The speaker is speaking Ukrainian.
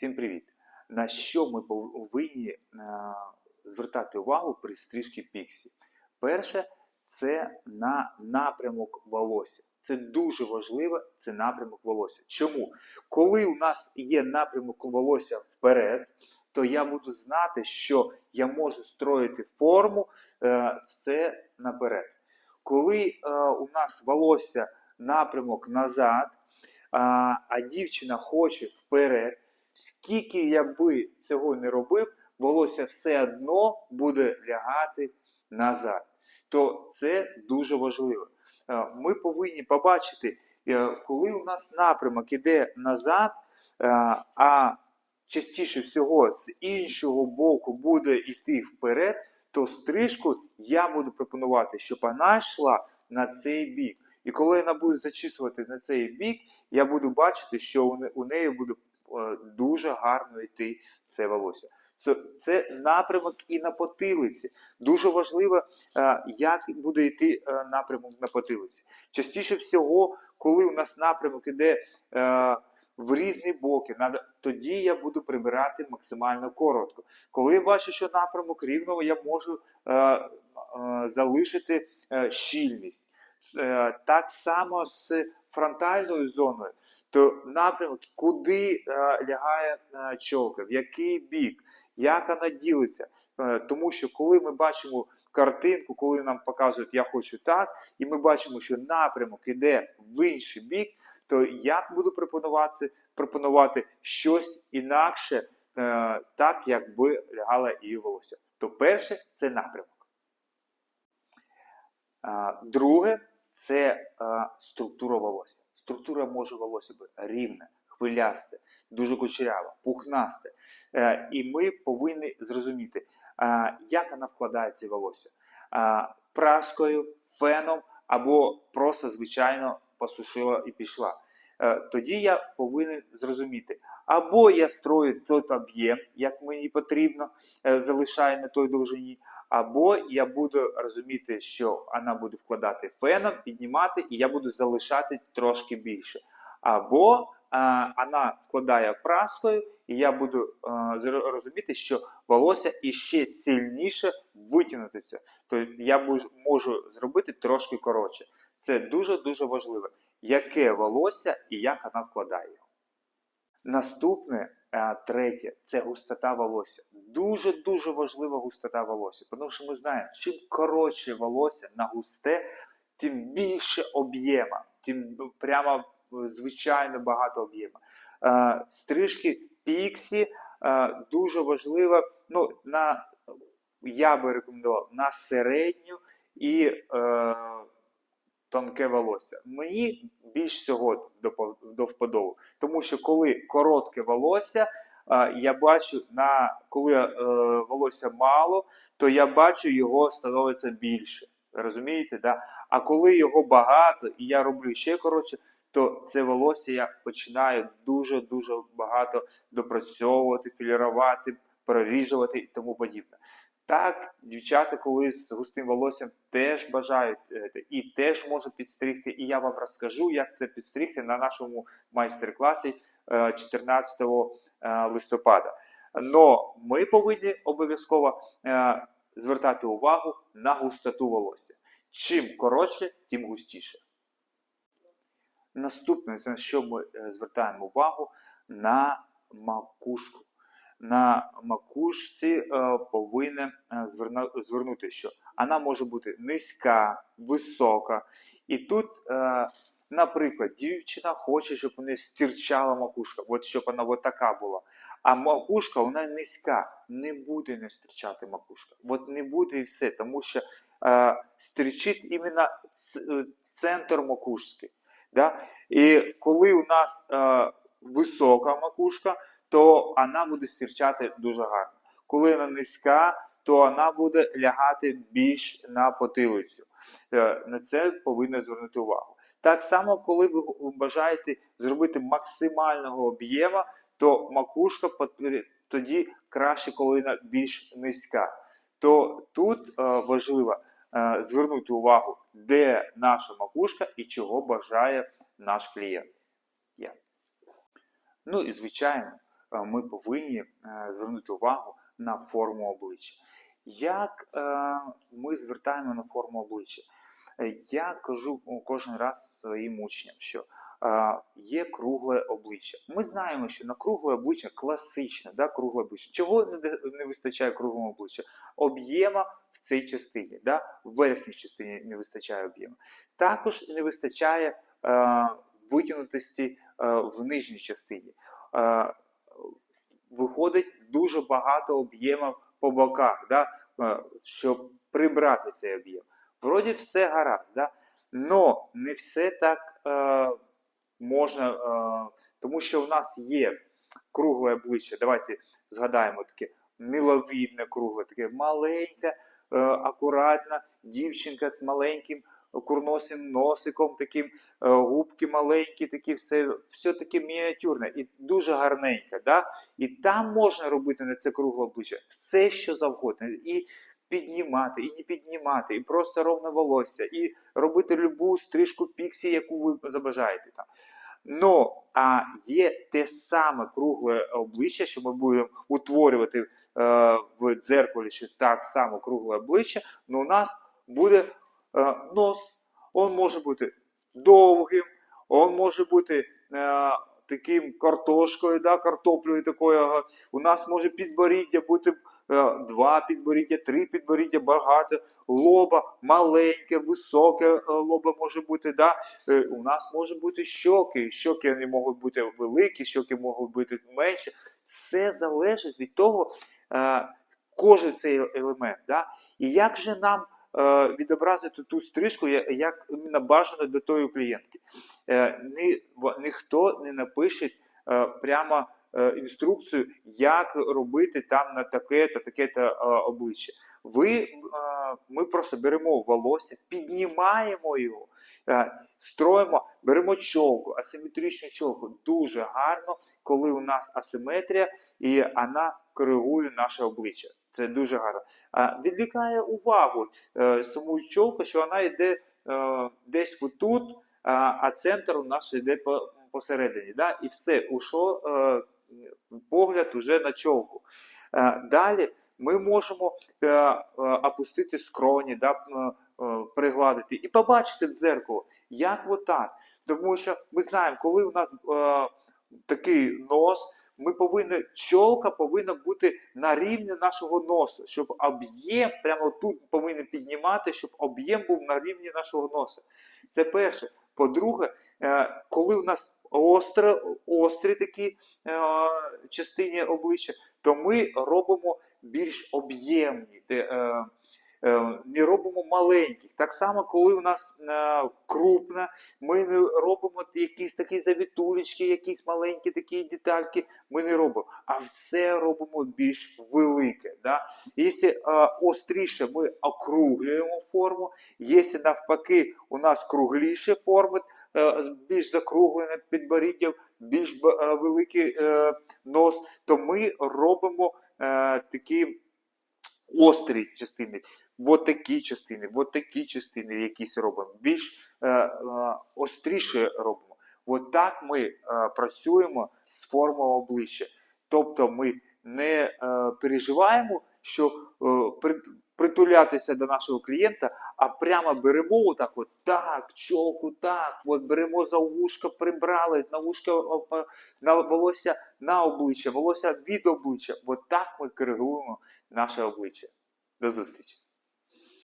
Всім привіт! На що ми повинні е, звертати увагу при стрижці піксі? Перше, це на напрямок волосся. Це дуже важливо, це напрямок волосся. Чому? Коли у нас є напрямок волосся вперед, то я буду знати, що я можу строїти форму е, все наперед. Коли е, у нас волосся напрямок назад, а, а дівчина хоче вперед, скільки я би цього не робив, волосся все одно буде лягати назад. То це дуже важливо. Е, Ми повинні побачити, е, коли у нас напрямок іде назад, е, а частіше всього з іншого боку буде йти вперед, то стрижку я буду пропонувати, щоб вона йшла на цей бік. І коли вона буде зачісувати на цей бік, я буду бачити, що у неї буде дуже гарно йти це волосся. Це, напрямок і на потилиці. Дуже важливо, е, як буде йти е, напрямок на потилиці. Частіше всього, коли у нас напрямок іде е, в різні боки, тоді я буду прибирати максимально коротко. Коли я бачу, що напрямок рівного, я можу е, е, залишити е, щільність. Е, так само з фронтальною зоною, то напрямок, куди е, лягає е, чолка, в який бік, як вона ділиться. Е, тому що коли ми бачимо картинку, коли нам показують я хочу так, і ми бачимо, що напрямок іде в інший бік, то я буду пропонувати, пропонувати щось інакше, так, якби лягала її волосся. То перше це напрямок. Друге це структура волосся. Структура може волосся бути рівне, хвилясте, дуже кучеряве, пухнасте. Е, І ми повинні зрозуміти, а, як вона вкладається в волосся. А, Праскою, феном або просто звичайно посушила і пішла. Е, Тоді я повинен зрозуміти, або я строю той об'єм, як мені потрібно, е, залишаю на той довжині, або я буду розуміти, що вона буде вкладати феном, піднімати, і я буду залишати трошки більше. Або а, вона вкладає праскою, і я буду а, розуміти, що волосся іще сильніше витягнутися. Тобто я можу зробити трошки коротше. Це дуже-дуже важливо, яке волосся і як вона вкладає. Наступне, третє, це густота волосся. Дуже-дуже важлива густота волосся. Тому що ми знаємо, чим коротше волосся на густе, тим більше об'єма, тим прямо е, звичайно багато об'єма. Е, Стрижки піксі е, дуже важливо, ну, на, я би рекомендував на середню і е, тонке волосся. Мені більш всього до, по- до вподоби. Тому що коли коротке волосся, я бачу, на, коли е, волосся мало, то я бачу, його становиться більше. Розумієте? Да? А коли його багато і я роблю ще коротше, то це волосся я починаю дуже-дуже багато допрацьовувати, філірувати, проріжувати і тому подібне. Так, дівчата, коли з густим волоссям теж бажають е, і теж можуть підстригти. І я вам розкажу, як це підстригти на нашому майстер-класі е, 14 е, листопада. Но ми повинні обов'язково е, звертати увагу на густоту волосся. Чим коротше, тим густіше. Наступне, на що ми е, звертаємо увагу на макушку. На макушці е, повинен е, звернути, що вона може бути низька, висока. І тут, е, наприклад, дівчина хоче, щоб у неї стирчала макушка, от щоб вона от така була. А макушка вона низька, не буде не стирчати макушка. От не буде і все, тому що е, стрічить іменно центр макушки. Да? І коли у нас е, висока макушка, то вона буде стирчати дуже гарно. Коли вона низька, то вона буде лягати більш на потилицю. Е, На це повинно звернути увагу. Так само, коли ви бажаєте зробити максимального об'єму, то макушка тоді краще, коли вона більш низька. То тут е, важливо е, звернути увагу, де наша макушка і чого бажає наш клієнт. Ну і звичайно, ми повинні е, звернути увагу на форму обличчя. Як е, ми звертаємо на форму обличчя? Е, Я кажу кожен раз своїм учням, що е, є кругле обличчя. Ми знаємо, що на кругле обличчя класичне, да, кругле обличчя. Чого не вистачає круглому обличчя? Об'єма в цій частині, да, в верхній частині не вистачає об'єму. Також не вистачає е, витягнутості е, в нижній частині. Е, виходить дуже багато об'ємів по боках, да, е, щоб прибрати цей об'єм. Вроді все гаразд, да? но не все так е, можна, е, тому що в нас є кругле обличчя. Давайте згадаємо таке миловідне кругле, таке маленьке, е, акуратна дівчинка з маленьким курносим носиком, таким е, губки маленькі, такі все, все таке мініатюрне і дуже гарненьке. Да? І там можна робити на це кругле обличчя все, що завгодно. І піднімати, і не піднімати, і просто ровне волосся, і робити любу стрижку піксі, яку ви забажаєте там. Ну, а є те саме кругле обличчя, що ми будемо утворювати е, в дзеркалі, що так само кругле обличчя, але у нас буде нос. Он може бути довгим, он може бути е, таким картошкою, да, картоплею такою. У нас може підборіддя бути е, два підборіддя, три підборіддя, багато, лоба маленьке, високе е, лоба може бути. Да? Е, У нас може бути щоки, щоки вони можуть бути великі, щоки можуть бути менші. Все залежить від того, е, кожен цей елемент. Да? І як же нам е, відобразити ту стрижку, як іменно бажано до тої клієнтки? Е, ні, ніхто не напише е, прямо інструкцію, як робити там на таке-то, таке-то обличчя. Ви, ми просто беремо волосся, піднімаємо його, строїмо, беремо чолку, асиметричну чолку. Дуже гарно, коли у нас асиметрія і вона коригує наше обличчя. Це дуже гарно. А, відвікає увагу е, саму чолку, що вона йде е, десь отут, а, а центр у нас йде по, посередині. Да? І все, ушло е, погляд уже на чолку. Е, далі ми можемо е, е, опустити скроні, да, е, пригладити і побачити в дзеркало, як отак. Тому що ми знаємо, коли у нас е, такий нос, ми повинні, чолка повинна бути на рівні нашого носу, щоб об'єм прямо тут повинен піднімати, щоб об'єм був на рівні нашого носа. Це перше. По-друге, е, коли у нас остро, острі такі е, частині обличчя, то ми робимо більш об'ємні, е, не робимо маленьких. Так само, коли у нас е, крупна, ми не робимо якісь такі завітулечки, якісь маленькі такі детальки, ми не робимо, а все робимо більш велике. Да? Якщо е, остріше ми округлюємо форму, якщо навпаки у нас кругліше форми, е, більш закруглене підборіддя, більш е, великий е, нос, то ми робимо е, такі острі частини, от такі частини, от такі частини якісь робимо, більш е, е, остріше робимо. От так ми е, працюємо з формою обличчя. Тобто ми не е, переживаємо, що е, при- притулятися до нашого клієнта, а прямо беремо отак, от так, чолку, так, от беремо за вушка, прибрали, на вушка на волосся на обличчя, волосся від обличчя. От так ми коригуємо наше обличчя. До зустрічі!